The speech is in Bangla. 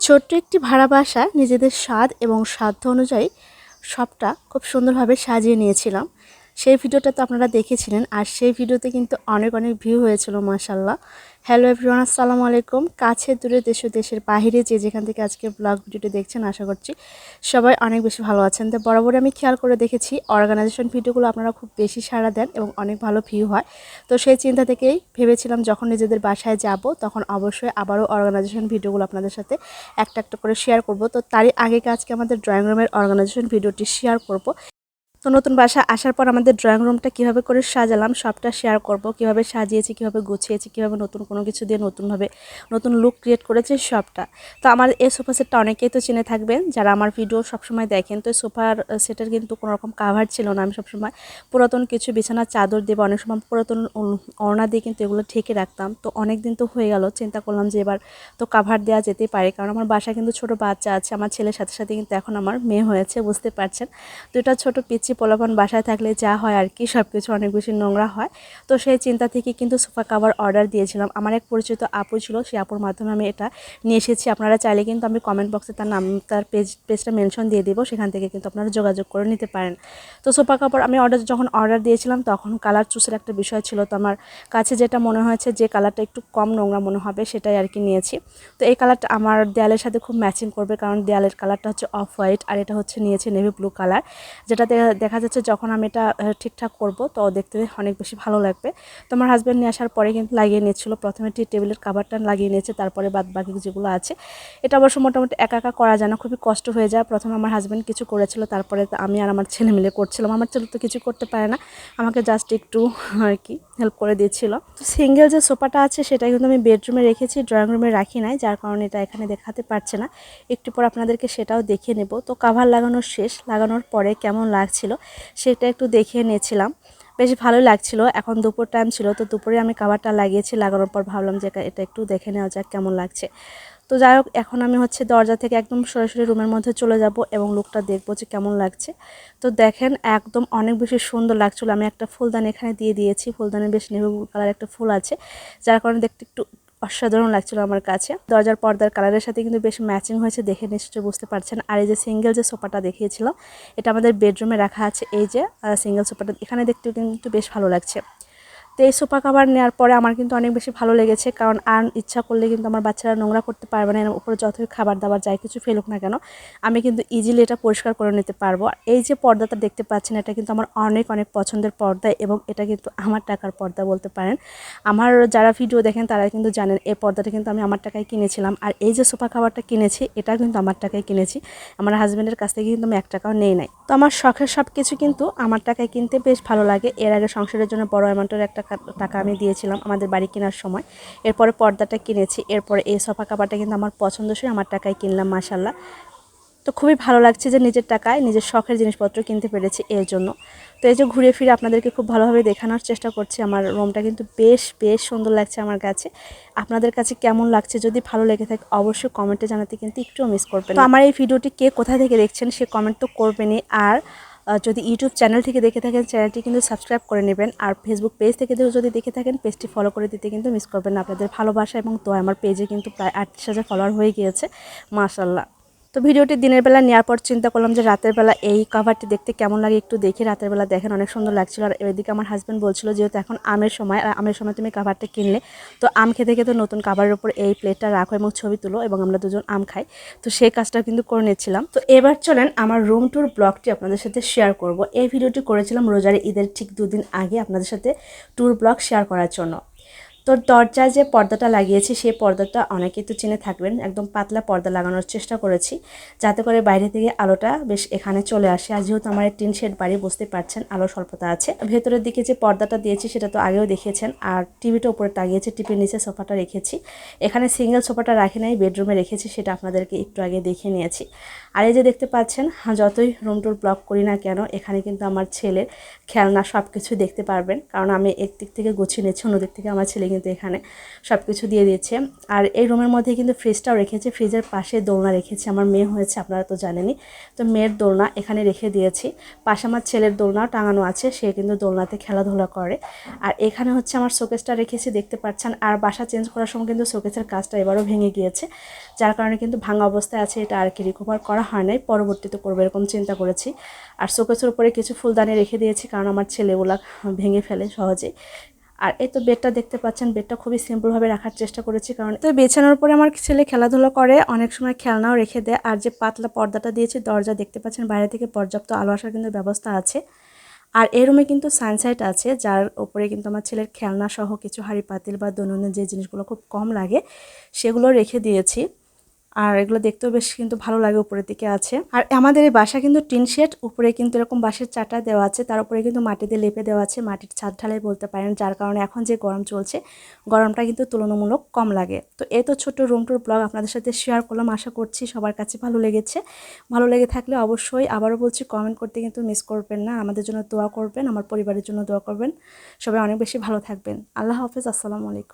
ছোট্ট একটি ভাড়া বাসা নিজেদের স্বাদ এবং সাধ্য অনুযায়ী সবটা খুব সুন্দরভাবে সাজিয়ে নিয়েছিলাম। সেই ভিডিওটা তো আপনারা দেখেছিলেন, আর সেই ভিডিওতে কিন্তু অনেক অনেক ভিউ হয়েছিল মাসাল্লাহ হ্যালো এভরিওয়ান আসসালামু আলাইকুম। কাছে দূরে দেশ দেশের বাইরে যে যেখান থেকে আজকে ব্লগ ভিডিওটি দেখছেন, আশা করছি সবাই অনেক বেশি ভালো আছেন। তো বরাবর আমি খেয়াল করে দেখেছি অর্গানাইজেশন ভিডিওগুলো আপনারা খুব বেশি সাড়া দেন এবং অনেক ভালো ভিউ হয়। তো সেই চিন্তা থেকেই ভেবেছিলাম, যখন নিজেদের বাসায় যাব, তখন অবশ্যই আবারও অর্গানাইজেশন ভিডিওগুলো আপনাদের সাথে একটা একটা করে শেয়ার করব। তো তারই আগে আজকে আমাদের ড্রয়িং রুমের অর্গানাইজেশন ভিডিওটি শেয়ার করব। তো নতুন বাসা আসার পর আমাদের ড্রয়িং রুমটা কীভাবে করে সাজালাম, সবটা শেয়ার করব, কীভাবে সাজিয়েছি, কীভাবে গুছিয়েছি, কীভাবে নতুন কোনো কিছু দিয়ে নতুনভাবে নতুন লুক ক্রিয়েট করেছি, সবটা। তো আমার এই সোফা সেটটা অনেকেই তো চিনে থাকবেন, যারা আমার ভিডিও সবসময় দেখেন, তো সোফার সেটের কিন্তু কোনো রকম কাভার ছিল না, আমি সবসময় পুরাতন কিছু বিছানার চাদর দেবো অনেক সময় পুরাতন ওড়না দিয়ে কিন্তু এগুলো ঠেকে রাখতাম। তো অনেক দিন তো হয়ে গেল, চিন্তা করলাম যে এবার তো কাভার দেওয়া যেতেই পারে, কারণ আমার বাসায় কিন্তু ছোট বাচ্চা আছে, আমার ছেলের সাথে সাথে কিন্তু এখন আমার মেয়ে হয়েছে, বুঝতে পারছেন। তো এটা ছোটো পিচ্ছি পোলাপন বাসায় থাকলে যা হয় আর কি সব কিছু অনেক বেশি নোংরা হয়। তো সেই চিন্তা থেকে কিন্তু সোফা কাভার অর্ডার দিয়েছিলাম। আমার এক পরিচিত আপু ছিল সেই আপুর মাধ্যমে আমি এটা নিয়ে এসেছি। আপনারা চাইলে কিন্তু আমি কমেন্ট বক্সে তার নাম, তার পেজ পেজটা মেনশন দিয়ে দেবো, সেখান থেকে কিন্তু আপনারা যোগাযোগ করে নিতে পারেন। তো সোফা কাপড় আমি অর্ডার যখন অর্ডার দিয়েছিলাম, তখন কালার চুসের একটা বিষয় ছিল। তো আমার কাছে যেটা মনে হয়েছে যে কালারটা একটু কম নোংরা মনে হবে, সেটাই আর কি নিয়েছি। তো এই কালারটা আমার দেয়ালের সাথে খুব ম্যাচিং করবে, কারণ দেয়ালের কালারটা হচ্ছে অফ হোয়াইট আর এটা হচ্ছে নিয়েছে নেভি ব্লু কালার যেটা দেখা যাচ্ছে যখন আমি এটা ঠিকঠাক করব, তো দেখতে অনেক বেশি ভালো লাগবে। তো আমার হাজব্যান্ড নিয়ে আসার পরে কিন্তু লাগিয়ে নিয়েছিল। প্রথমে টি টেবিলের কাভারটা লাগিয়ে নিয়েছে, তারপরে বাদ বাকি যেগুলো আছে। এটা অবশ্য মোটামুটি একা একা করা যায় না, খুবই কষ্ট হয়ে যায়। প্রথমে আমার হাজব্যান্ড কিছু করেছিল, তারপরে আমি আর আমার ছেলে মিলে করছিলাম। আমার ছেলে তো কিছু করতে পারে না। আমাকে জাস্ট একটু আর কি হেল্প করে দিয়েছিল। তো সিঙ্গেল যে সোফাটা আছে, সেটা কিন্তু আমি বেডরুমে রেখেছি ড্রয়িং রুমে রাখি নাই, যার কারণে এটা এখানে দেখাতে পারছে না। একটু পর আপনাদেরকে সেটাও দেখে নেব। তো কাভার লাগানোর শেষ, লাগানোর পরে কেমন লাগছিল? সেটা একটু দেখিয়ে নিয়েছিলাম বেশ ভালো লাগছিল, এখন দুপুর টাইম ছিল, তো দুপুরে আমি কাভারটা লাগিয়েছি, লাগানোর পর ভাবলাম যে এটা একটু দেখে নেওয়া যাক কেমন লাগছে। তো যাই হোক, এখন আমি হচ্ছে দরজা থেকে একদম সরাসরি রুমের মধ্যে চলে যাব এবং লুকটা দেখব যে কেমন লাগছে। তো দেখেন, একদম অনেক বেশি সুন্দর লাগছিল। আমি একটা ফুলদানি এখানে দিয়ে দিয়েছি ফুলদানি বেশ নেভি কালার একটা ফুল আছে, যার কারণে দেখতে একটু অসাধারণ লাগছিল আমার কাছে। দরজার পর্দার কালারের সাথে কিন্তু বেশ ম্যাচিং হয়েছে, দেখে নিশ্চয়ই বুঝতে পারছেন। আর এই যে সিঙ্গেল যে সোফাটা দেখিয়েছিল এটা আমাদের বেডরুমে রাখা আছে। এই যে সিঙ্গেল সোফাটা, এখানে দেখতেও কিন্তু বেশ ভালো লাগছে। তো এই সোফা কাভার নেওয়ার পরে আমার কিন্তু অনেক বেশি ভালো লেগেছে, কারণ আর ইচ্ছা করলে কিন্তু আমার বাচ্চারা নোংরা করতে পারবে না, এর উপরে যতই খাবার দাবার যাই কিছু ফেলুক না কেন, আমি কিন্তু ইজিলি এটা পরিষ্কার করে নিতে পারব। আর এই যে পর্দাটা দেখতে পাচ্ছেন, এটা কিন্তু আমার অনেক অনেক পছন্দের পর্দা এবং এটা কিন্তু আমার টাকার পর্দা বলতে পারেন। আমার যারা ভিডিও দেখেন তারা কিন্তু জানেন, এই পর্দাটা কিন্তু আমি আমার টাকায় কিনেছিলাম। আর এই যে সোফা খাবারটা কিনেছি, এটা কিন্তু আমার টাকায় কিনেছি। আমার হাজব্যান্ডের কাছ থেকে কিন্তু আমি এক টাকাও নেই নাই। তো আমার শখের সব কিছু কিন্তু আমার টাকায় কিনতে বেশ ভালো লাগে। এর আগে সংসারের জন্য বড় অ্যামাউন্টের একটা টাকা আমি দিয়েছিলাম আমাদের বাড়ি কেনার সময়। এরপরে পর্দাটা কিনেছি, এরপরে এই সোফা কাবারটা কিন্তু আমার পছন্দসই, আমার টাকায় কিনলাম মাসাল্লাহ তো খুবই ভালো লাগছে যে নিজের টাকায় নিজের শখের জিনিসপত্র কিনতে পেরেছি এর জন্য। তো এই যে ঘুরে ফিরে আপনাদেরকে খুব ভালোভাবে দেখানোর চেষ্টা করছি, আমার রুমটা কিন্তু বেশ বেশ সুন্দর লাগছে আমার কাছে। আপনাদের কাছে কেমন লাগছে, যদি ভালো লেগে থাকে অবশ্যই কমেন্টে জানাতে কিন্তু একটুও মিস করবেন তো আমার এই ভিডিওটি কে কোথা থেকে দেখছেন সে কমেন্ট তো করবেনই। আর যদি ইউটিউব চ্যানেল থেকে দেখে থাকেন, চ্যানেলটি কিন্তু সাবস্ক্রাইব করে নেবেন। আর ফেসবুক পেজ থেকে যদি দেখে থাকেন পেজটি ফলো করে দিতে কিন্তু মিস করবেন না। আপনাদের ভালোবাসা এবং তো আমার পেজে কিন্তু প্রায় আটত্রিশ হাজার ফলোয়ার হয়ে গিয়েছে। মাশাল্লাহ তো ভিডিওটি দিনের বেলা নেওয়ার পর চিন্তা করলাম যে রাতের বেলা এই কাভারটি দেখতে কেমন লাগে একটু দেখে রাতের বেলা দেখেন, অনেক সুন্দর লাগছিল। আর এদিকে আমার হাজব্যান্ড বলছিল যেহেতু এখন আমের সময়, আর আমের সময় তুমি কাভারটা কিনলে, তো আম খেতে খেতে নতুন কাভারের উপর এই প্লেটটা রাখো এবং ছবি তুলো এবং আমরা দুজন আম খাই। তো সেই কাজটা কিন্তু করে নিচ্ছিলাম। তো এবার চলেন আমার রুম ট্যুর ব্লগটি আপনাদের সাথে শেয়ার করব। এই ভিডিওটি করেছিলাম রোজার ঈদের ঠিক দুদিন আগে আপনাদের সাথে ট্যুর ব্লগ শেয়ার করার জন্য। তো দরজায় যে পর্দাটা লাগিয়েছি সেই পর্দাটা অনেকেই তো চিনে থাকবেন। একদম পাতলা পর্দা লাগানোর চেষ্টা করেছি, যাতে করে বাইরে থেকে আলোটা বেশ এখানে চলে আসে। আর যেহেতু আমার টিন শেড বাড়ি বুঝতে পারছেন আলো স্বল্পতা আছে। ভেতরের দিকে যে পর্দাটা দিয়েছি, সেটা তো আগেও দেখিয়েছেন। আর টিভিটা উপরে টাঙিয়েছি টিভির নিচে সোফাটা রেখেছি। এখানে সিঙ্গেল সোফাটা রাখি নাই, বেডরুমে রেখেছি, সেটা আপনাদেরকে একটু আগে দেখিয়ে নিয়েছি। আর এই যে দেখতে পাচ্ছেন যতই রুম টুর ব্লক করি না কেন, এখানে কিন্তু আমার ছেলের খেলনা সব কিছু দেখতে পারবেন। কারণ আমি একদিক থেকে গুছিয়ে নিয়েছি অন্যদিক থেকে আমার ছেলে কিন্তু এখানে সব কিছু দিয়ে দিয়েছে। আর এই রুমের মধ্যে কিন্তু ফ্রিজটাও রেখেছে ফ্রিজের পাশে দোলনা রেখেছি, আমার মেয়ে হয়েছে, আপনারা তো জানেনই। তো মেয়ের দোলনা এখানে রেখে দিয়েছি। পাশে আমার ছেলের দোলনাও টাঙানো আছে, সে কিন্তু দোলনাতে খেলাধুলা করে। আর এখানে হচ্ছে আমার শোকেসটা রেখেছি, দেখতে পাচ্ছেন। আর বাসা চেঞ্জ করার সময় কিন্তু শোকেসের কাজটা এবারও ভেঙে গিয়েছে। যার কারণে কিন্তু ভাঙা অবস্থায় আছে, এটা আর কি রিকভার করা হয় নাই, পরবর্তীতে করব, এরকম চিন্তা করেছি। আর শোকেসের উপরে কিছু ফুলদানি রেখে দিয়েছি, কারণ আমার ছেলেগুলা ভেঙে ফেলে সহজে আর এই তো বেডটা দেখতে পাচ্ছেন, বেডটা খুবই সিম্পলভাবে রাখার চেষ্টা করেছি, কারণ তো বেছানোর পরে আমার ছেলে খেলাধুলা করে, অনেক সময় খেলনাও রেখে দেয়। আর যে পাতলা পর্দাটা দিয়েছি, দরজা দেখতে পাচ্ছেন, বাইরে থেকে পর্যাপ্ত আলো আসার কিন্তু ব্যবস্থা আছে। আর এই রুমে কিন্তু সানসাইট আছে, যার উপরে কিন্তু আমার ছেলের খেলনা সহ কিছু হাঁড়ি পাতিল বা দৈনন্দিন যে জিনিসগুলো খুব কম লাগে, সেগুলো রেখে দিয়েছি। আর এগুলো দেখতেও বেশ কিন্তু ভালো লাগে উপরের দিকে আছে। আর আমাদের এই বাসা কিন্তু টিন শেড, উপরে কিন্তু এরকম বাঁশের চাটা দেওয়া আছে, তার উপরে কিন্তু মাটি দিয়ে লেপে দেওয়া আছে, মাটির ছাদ ঢালাই বলতে পারেন, যার কারণে এখন যে গরম চলছে, গরমটা কিন্তু তুলনামূলক কম লাগে। তো এই তো ছোট্ট রুম টুর ব্লগ আপনাদের সাথে শেয়ার করলাম, আশা করছি সবার কাছে ভালো লেগেছে। ভালো লেগে থাকলে অবশ্যই আবারও বলছি কমেন্ট করতে কিন্তু মিস করবেন না। আমাদের জন্য দোয়া করবেন, আমার পরিবারের জন্য দোয়া করবেন। সবাই অনেক বেশি ভালো থাকবেন। আল্লাহ হাফেজ, আসসালামু আলাইকুম।